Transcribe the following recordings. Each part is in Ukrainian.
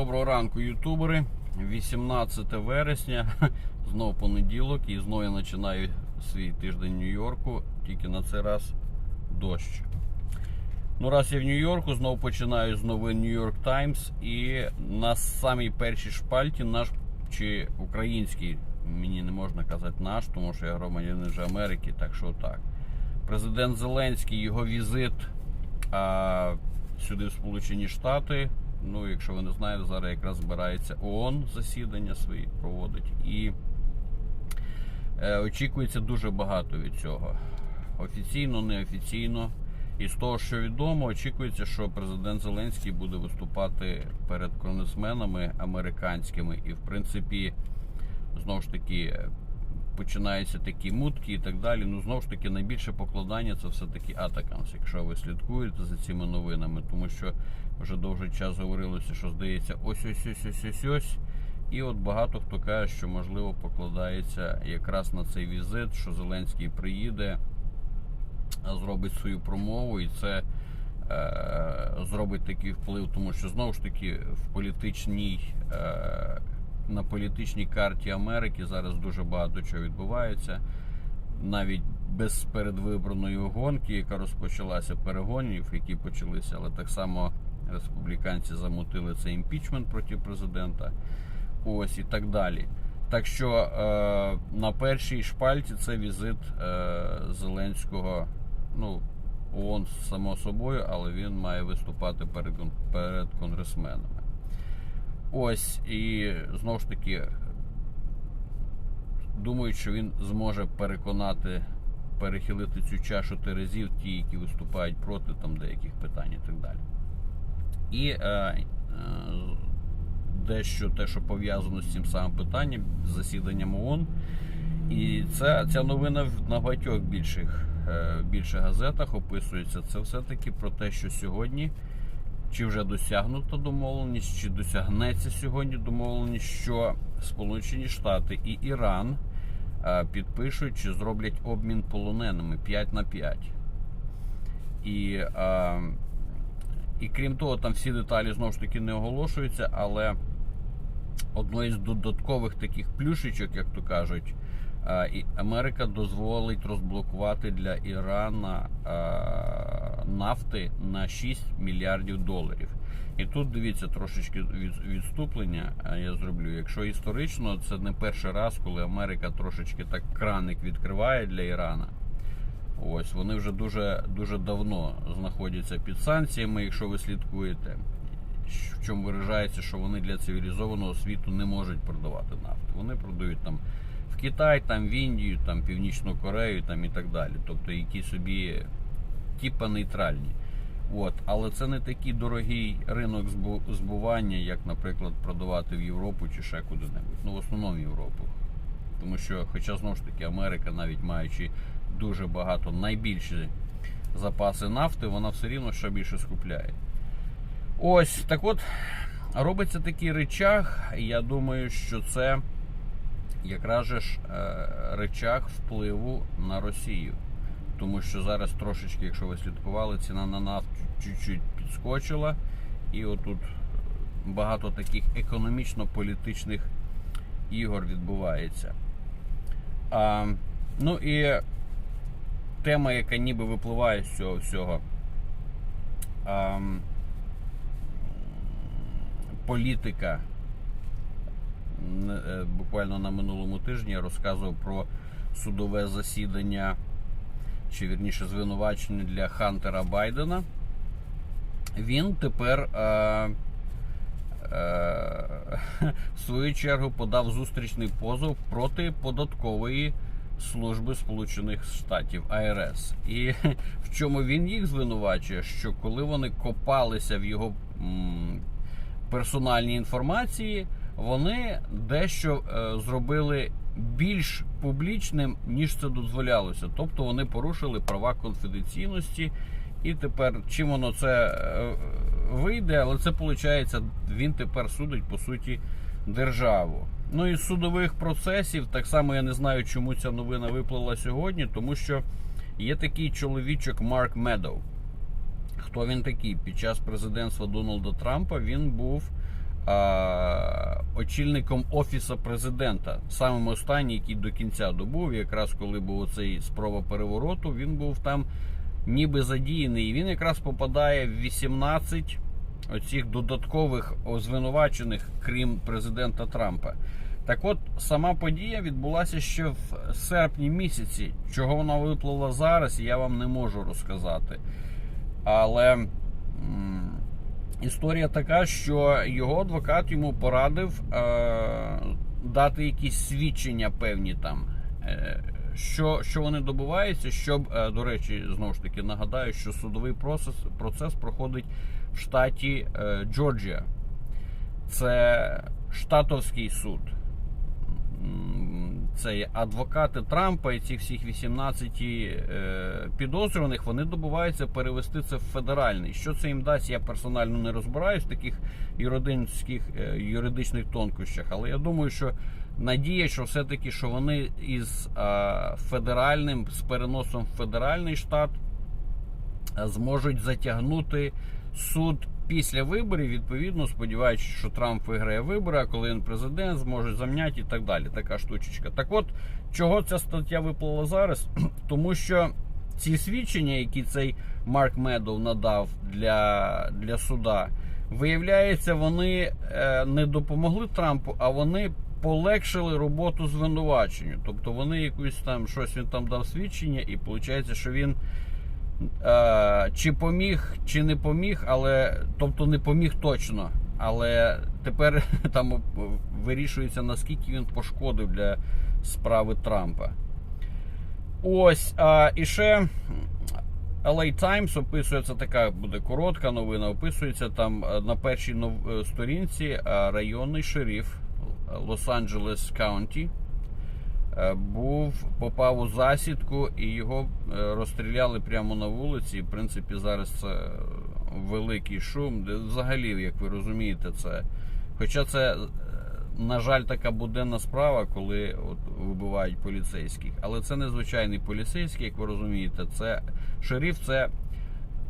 Доброго ранку, ютубери. 18 вересня, знов понеділок, і знову я починаю свій тиждень Нью-Йорку, тільки на цей раз дощ. Ну, раз я в Нью-Йорку, знову починаю з новин York Times. І на самій першій шпальті наш чи український, мені не можна казати наш, тому що я громадянин вже Америки, так що так. Президент Зеленський, його візит а, сюди в Сполучені Штати. Ну, якщо ви не знаєте, зараз якраз збирається ООН засідання свої проводить. І е, очікується дуже багато від цього. Офіційно, неофіційно. І з того, що відомо, очікується, що президент Зеленський буде виступати перед конгресменами американськими. І, в принципі, знову ж таки, починаються такі мутки і так далі. Ну, знову ж таки, найбільше покладання це все-таки Атакамс, якщо ви слідкуєте за цими новинами, тому що вже довгий час говорилося, що здається, ось ось ось ось ось ось. І от багато хто каже, що можливо покладається якраз на цей візит, що Зеленський приїде, зробить свою промову, і це е, зробить такий вплив, тому що знову ж таки в політичній. Е, на політичній карті Америки зараз дуже багато чого відбувається. Навіть без передвиборної гонки, яка розпочалася перегонів, які почалися, але так само республіканці замутили цей імпічмент проти президента. Ось і так далі. Так що е, на першій шпальті це візит е, Зеленського. Ну, ООН само собою, але він має виступати перед, перед конгресменами. Ось, і знову ж таки, думаю, що він зможе переконати, перехилити цю чашу терезів, ті, які виступають проти там деяких питань і так далі. І е, е, дещо те, що пов'язано з цим самим питанням, з засіданням ООН. І це, ця новина на багатьох більших, е, більших газетах описується. Це все-таки про те, що сьогодні. Чи вже досягнута домовленість, чи досягнеться сьогодні домовленість, що Сполучені Штати і Іран підпишуть чи зроблять обмін полоненими 5 на 5. І, і крім того, там всі деталі знову ж таки не оголошуються, але одною з додаткових таких плюшечок, як то кажуть, Америка дозволить розблокувати для Ірана нафти на 6 мільярдів доларів. І тут дивіться трошечки відступлення. а Я зроблю. Якщо історично, це не перший раз, коли Америка трошечки так краник відкриває для Ірана. Ось вони вже дуже дуже давно знаходяться під санкціями, якщо ви слідкуєте. В чому виражається, що вони для цивілізованого світу не можуть продавати нафту. Вони продають там Китай, там в Індію, там Північну Корею там і так далі. Тобто які собі типа нейтральні. От. Але це не такий дорогий ринок збування, як, наприклад, продавати в Європу чи ще куди-небудь. Ну, в основному в Європу. Тому що, хоча знову ж таки, Америка, навіть маючи дуже багато найбільші запаси нафти, вона все рівно ще більше скупляє. Ось так от робиться такий речах. Я думаю, що це якраз же ж речах впливу на Росію. Тому що зараз трошечки, якщо ви слідкували, ціна на нафту чуть-чуть підскочила. І отут багато таких економічно-політичних ігор відбувається. А, Ну і тема, яка ніби випливає з цього всього. А, політика. Буквально на минулому тижні я розказував про судове засідання, чи вірніше звинувачення для Хантера Байдена. Він тепер е, е, в свою чергу подав зустрічний позов проти податкової служби Сполучених Штатів АРС. І в чому він їх звинувачує? Що коли вони копалися в його м, персональній інформації, вони дещо е, зробили більш публічним, ніж це дозволялося. Тобто вони порушили права конфіденційності. І тепер чим воно це е, вийде, але це виходить, він тепер судить по суті державу. Ну і судових процесів, так само я не знаю, чому ця новина виплила сьогодні, тому що є такий чоловічок Марк Медоу. Хто він такий? Під час президентства Дональда Трампа він був очільником офісу президента. Самим останній, який до кінця добув, якраз коли був цей спроба перевороту, він був там ніби задіяний. І він якраз попадає в 18 оцих додаткових звинувачених, крім президента Трампа. Так от, сама подія відбулася ще в серпні місяці. Чого вона виплила зараз, я вам не можу розказати. Але історія така, що його адвокат йому порадив е, дати якісь свідчення певні там. Е, що, що вони добуваються, щоб, е, до речі, знову ж таки нагадаю, що судовий процес, процес проходить в штаті е, Джорджія. Це штатовський суд. Це адвокати Трампа і ці всіх 18 е, підозрюваних, вони добуваються перевести це в федеральний. Що це їм дасть, я персонально не розбираюсь в таких юридичних, е, юридичних тонкощах, але я думаю, що надія, що все-таки що вони із федеральним, з переносом в федеральний штат зможуть затягнути суд після виборів. Відповідно, сподіваючись, що Трамп виграє вибори, а коли він президент, зможе замняти і так далі. Така штучечка. Так от, чого ця стаття виплила зараз? Тому що ці свідчення, які цей Марк Медов надав для, для суда, виявляється, вони е, не допомогли Трампу, а вони. Полегшили роботу звинуваченню. Тобто вони якусь там щось він там дав свідчення, і виходить, що він чи поміг, чи не поміг, але тобто не поміг точно. Але тепер там вирішується, наскільки він пошкодив для справи Трампа. Ось, а, і ще LA Times описується така буде коротка новина. Описується там е, на першій е, сторінці е, районний шериф Лос-Анджелес Каунті е, був попав у засідку і його е, розстріляли прямо на вулиці. В принципі, зараз це великий шум. Взагалі, як ви розумієте, це. Хоча це, е, на жаль, така буденна справа, коли от вибивають поліцейських. Але це не звичайний поліцейський, як ви розумієте, це шериф, це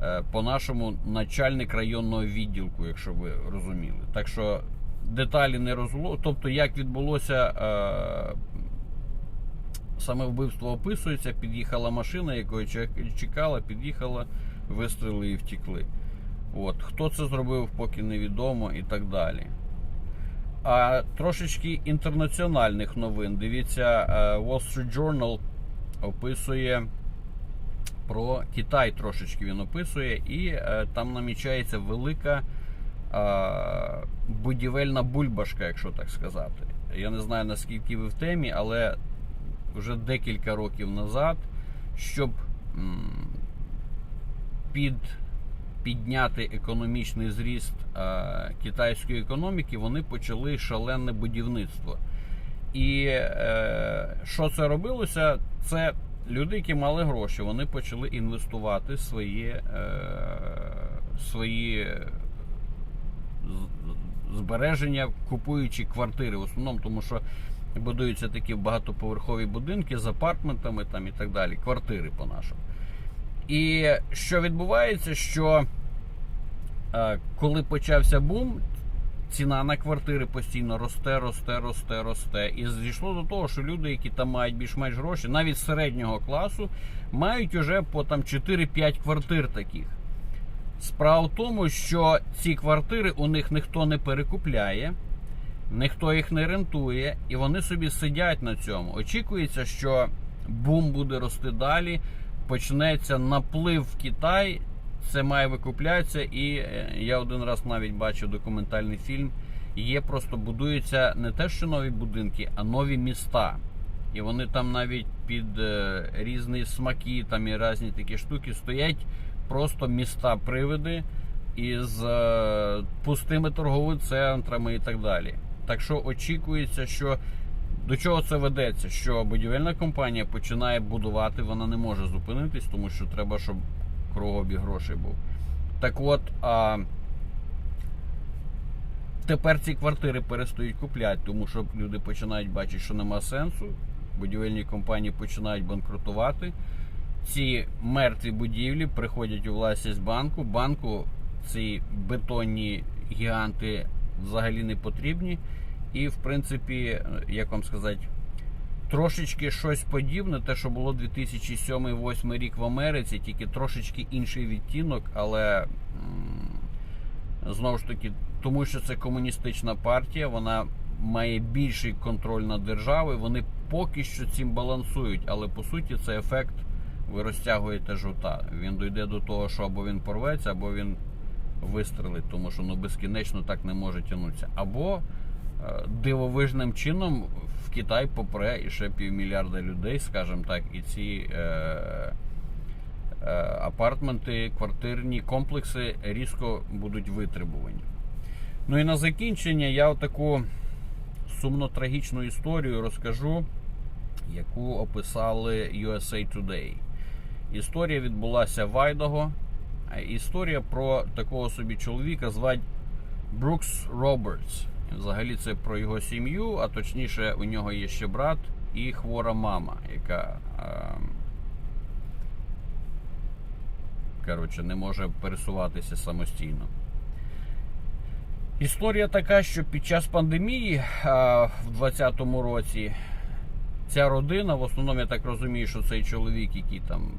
е, по-нашому начальник районного відділку, якщо ви розуміли. Так що деталі не розло. Тобто, як відбулося е, саме вбивство описується, під'їхала машина, якої чекала, під'їхала, вистріли і втікли. От. Хто це зробив, поки невідомо і так далі. А трошечки інтернаціональних новин. Дивіться, е, Wall Street Journal описує про Китай трошечки він описує, і е, там намічається велика е, будівельна бульбашка, якщо так сказати. Я не знаю наскільки ви в темі, але вже декілька років назад, щоб під, підняти економічний зріст е, китайської економіки, вони почали шалене будівництво. І е, що це робилося? Це люди, які мали гроші, вони почали інвестувати свої, е, свої збереження, купуючи квартири. В основному, тому що будуються такі багатоповерхові будинки з апартментами там і так далі. Квартири по-нашому. І що відбувається, що е, коли почався бум, ціна на квартири постійно росте, росте, росте, росте. І зійшло до того, що люди, які там мають більш-менш гроші, навіть середнього класу, мають уже по там 4-5 квартир таких. Справа в тому, що ці квартири у них ніхто не перекупляє, ніхто їх не рентує, і вони собі сидять на цьому. Очікується, що бум буде рости далі, почнеться наплив в Китай. Це має викуплятися, і е, я один раз навіть бачив документальний фільм. Є просто будуються не те, що нові будинки, а нові міста. І вони там навіть під е, різні смаки, там і різні такі штуки стоять просто міста привиди із е, пустими торговими центрами і так далі. Так що очікується, що до чого це ведеться? Що будівельна компанія починає будувати, вона не може зупинитись, тому що треба, щоб кругообіг грошей був. Так от, а, тепер ці квартири перестають купляти, тому що люди починають бачити, що нема сенсу. Будівельні компанії починають банкрутувати. Ці мертві будівлі приходять у власність банку. Банку ці бетонні гіганти взагалі не потрібні. І, в принципі, як вам сказати, трошечки щось подібне, те, що було 2007-2008 рік в Америці, тільки трошечки інший відтінок, але знову ж таки, тому що це комуністична партія, вона має більший контроль над державою. Вони поки що цим балансують, але по суті це ефект. Ви розтягуєте жута. Він дойде до того, що або він порветься, або він вистрелить, тому що ну безкінечно так не може тягнутися. Або е, дивовижним чином в Китай попре і ще півмільярда людей, скажімо так, і ці е, е, апартменти, квартирні комплекси різко будуть витребувані. Ну і на закінчення я таку сумно-трагічну історію розкажу, яку описали USA Today. Історія відбулася в Айдаго. Історія про такого собі чоловіка звать Брукс Робертс. Взагалі це про його сім'ю, а точніше, у нього є ще брат і хвора мама, яка е, коротше, не може пересуватися самостійно. Історія така, що під час пандемії а, в 2020 році ця родина, в основному я так розумію, що цей чоловік, який там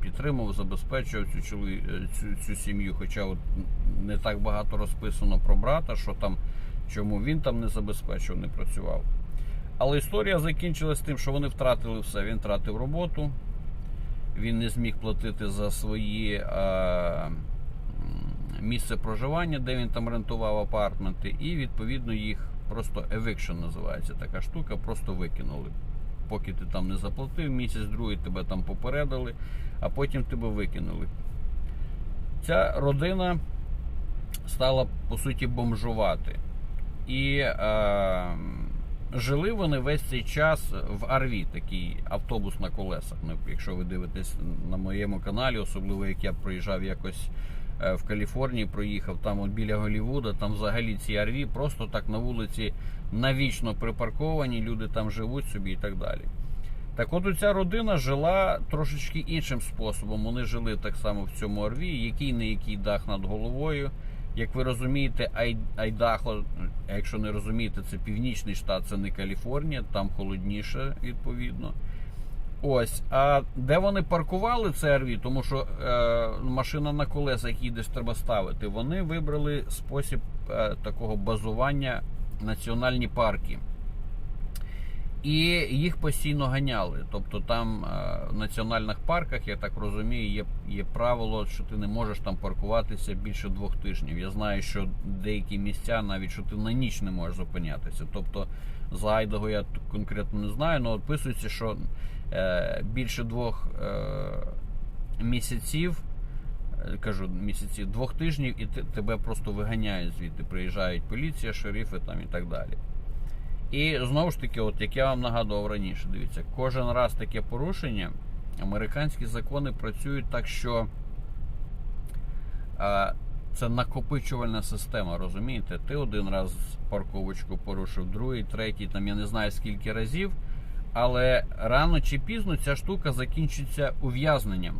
підтримував, забезпечував цю, чолові... цю, цю сім'ю, хоча от не так багато розписано про брата, що там, чому він там не забезпечував, не працював. Але історія закінчилась тим, що вони втратили все. Він втратив роботу, він не зміг платити за свої е, місце проживання, де він там рентував апартменти, і відповідно їх просто eviction називається така штука, просто викинули. Поки ти там не заплатив, місяць другий тебе там попередили, а потім тебе викинули. Ця родина стала по суті бомжувати. І е, жили вони весь цей час в Арві, такий автобус на колесах. Ну, якщо ви дивитесь на моєму каналі, особливо як я проїжджав якось в Каліфорнії, проїхав там от біля Голлівуда, там взагалі ці Арві просто так на вулиці навічно припарковані, люди там живуть собі і так далі. Так от ця родина жила трошечки іншим способом. Вони жили так само в цьому Орві, який не який дах над головою. Як ви розумієте, Ай- Айдахо, якщо не розумієте, це північний штат, це не Каліфорнія, там холодніше, відповідно. Ось, а де вони паркували це РВ, тому що е, машина на колесах їдеш, треба ставити. Вони вибрали спосіб е, такого базування національні парки. І їх постійно ганяли. Тобто там е, в національних парках, я так розумію, є, є правило, що ти не можеш там паркуватися більше двох тижнів. Я знаю, що деякі місця навіть що ти на ніч не можеш зупинятися. Тобто за Айдаго я конкретно не знаю, але описується, що більше двох е, місяців. е, Кажу місяців двох тижнів, і те- тебе просто виганяють звідти. Приїжджають поліція, шерифи там і так далі. І знову ж таки, от як я вам нагадував раніше, дивіться, кожен раз таке порушення, американські закони працюють так, що а, це накопичувальна система, розумієте? Ти один раз парковочку порушив, другий, третій, там я не знаю скільки разів, але рано чи пізно ця штука закінчиться ув'язненням.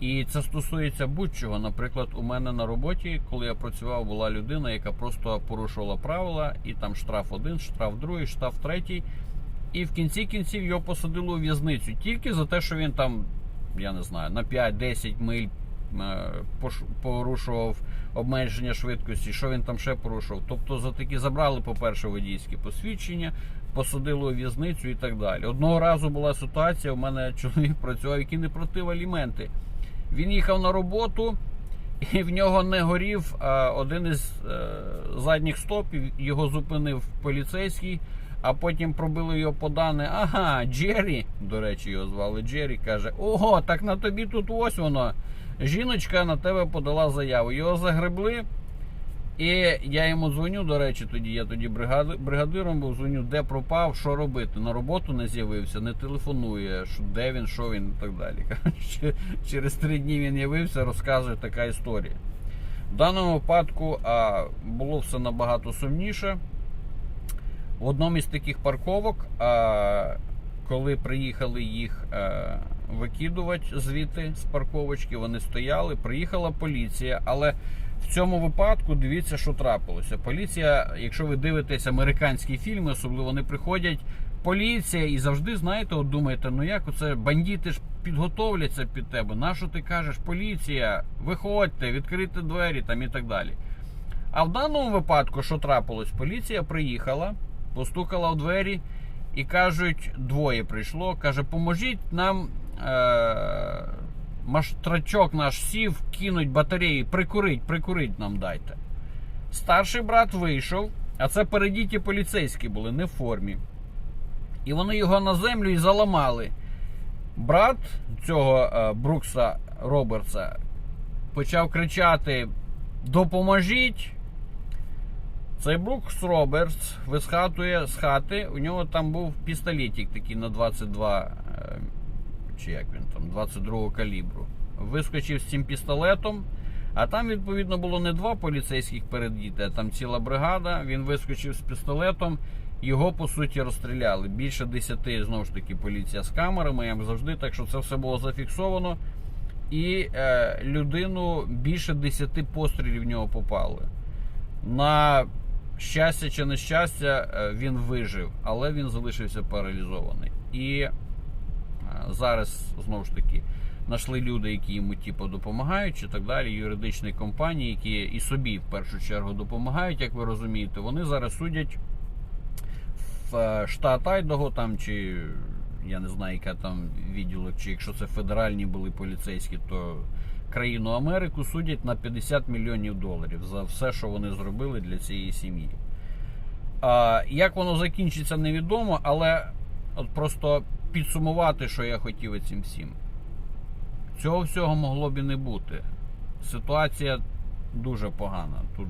І це стосується будь-чого. Наприклад, у мене на роботі, коли я працював, була людина, яка просто порушувала правила, і там штраф один, штраф другий, штраф третій. І в кінці кінців його посадили у в'язницю тільки за те, що він там, я не знаю, на 5-10 миль е, порушував обмеження швидкості, що він там ще порушував. Тобто за такі забрали, по-перше, водійське посвідчення, посадили у в'язницю і так далі. Одного разу була ситуація, у мене чоловік працював, який не платив аліменти. Він їхав на роботу, і в нього не горів один із е, задніх стопів. Його зупинив поліцейський, а потім пробили його по дане. Ага, Джері, до речі, його звали Джері, каже: Ого, так на тобі тут ось воно. Жіночка на тебе подала заяву. Його загребли. І я йому дзвоню, до речі, тоді я тоді бригадиром був, дзвоню, де пропав, що робити. На роботу не з'явився, не телефонує, що, де він, що він і так далі. Через три дні він явився, розказує така історія. В даному випадку а, було все набагато сумніше. В одному із таких парковок, а, коли приїхали їх а, викидувати звідти з парковочки, вони стояли, приїхала поліція, але в цьому випадку дивіться, що трапилося. Поліція, якщо ви дивитесь американські фільми, особливо вони приходять. Поліція і завжди, знаєте, от думаєте, ну як оце бандити ж підготовляться під тебе. Нащо ти кажеш, поліція, виходьте, відкрийте двері там і так далі. А в даному випадку, що трапилось, поліція приїхала, постукала в двері і кажуть, двоє прийшло. Каже, поможіть нам е- маштрачок наш сів, кинуть батареї, прикурить, прикурить нам дайте. Старший брат вийшов, а це передіті поліцейські були, не в формі. І вони його на землю і заламали. Брат цього е, Брукса Робертса почав кричати: Допоможіть! Цей Брукс Робертс висхатує з хати. У нього там був пістолетик такий на 22, е, чи як він там, 22-го калібру. Вискочив з цим пістолетом. А там, відповідно, було не два поліцейських передіти, а там ціла бригада. Він вискочив з пістолетом, його по суті розстріляли. Більше десяти, знову ж таки, поліція з камерами, як завжди, так що це все було зафіксовано. І е, людину більше десяти пострілів в нього попали. На щастя чи нещастя, е, він вижив, але він залишився паралізований. І зараз знову ж таки знайшли люди, які йому типу, допомагають, чи так далі. Юридичні компанії, які і собі в першу чергу допомагають, як ви розумієте, вони зараз судять в е, штат Айдаго там чи я не знаю, яка там відділок, чи якщо це федеральні були поліцейські, то країну Америку судять на 50 мільйонів доларів за все, що вони зробили для цієї сім'ї. А, як воно закінчиться, невідомо, але от просто підсумувати, що я хотів цим всім. Цього всього могло б і не бути. Ситуація дуже погана. Тут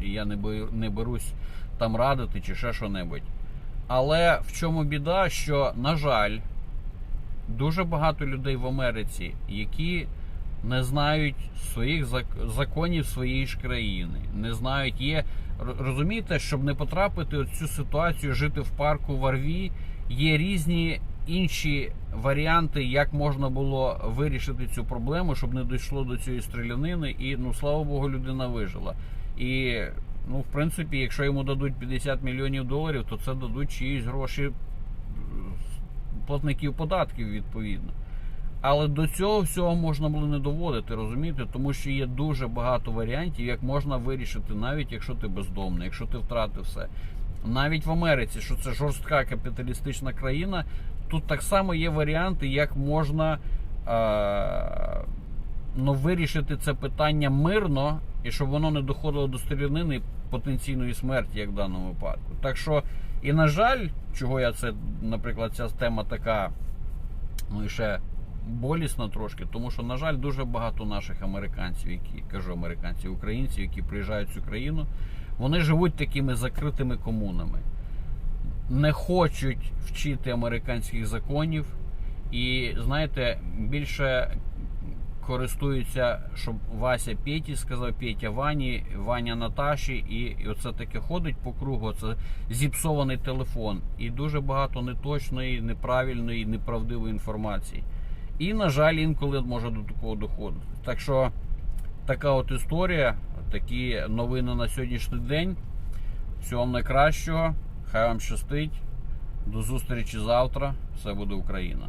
я не не берусь там радити чи ще що-небудь. Але в чому біда, що, на жаль, дуже багато людей в Америці, які не знають своїх законів своєї ж країни, не знають, є. Розумієте, щоб не потрапити в цю ситуацію, жити в парку в Арві, є різні інші варіанти, як можна було вирішити цю проблему, щоб не дійшло до цієї стрілянини, і ну слава Богу, людина вижила. І ну, в принципі, якщо йому дадуть 50 мільйонів доларів, то це дадуть чиїсь гроші е, платників податків відповідно. Але до цього всього можна було не доводити, розумієте, тому що є дуже багато варіантів, як можна вирішити, навіть якщо ти бездомний, якщо ти втратив все. Навіть в Америці, що це жорстка капіталістична країна, тут так само є варіанти, як можна е- ну, вирішити це питання мирно і щоб воно не доходило до стрілянини потенційної смерті, як в даному випадку. Так що, і на жаль, чого я це, наприклад, ця тема така, ну і ще болісна трошки, тому що, на жаль, дуже багато наших американців, які кажу американців, українців, які приїжджають в цю країну, вони живуть такими закритими комунами, не хочуть вчити американських законів. І знаєте, більше користуються, щоб Вася Петі сказав Петя Вані, Ваня Наташі, і, оце таке ходить по кругу. Це зіпсований телефон. І дуже багато неточної, неправильної, неправдивої інформації. І, на жаль, інколи може до такого доходити. Так що така от історія, такі новини на сьогоднішній день. Всього найкращого. Хай вам щастить. До зустрічі завтра. Все буде Україна.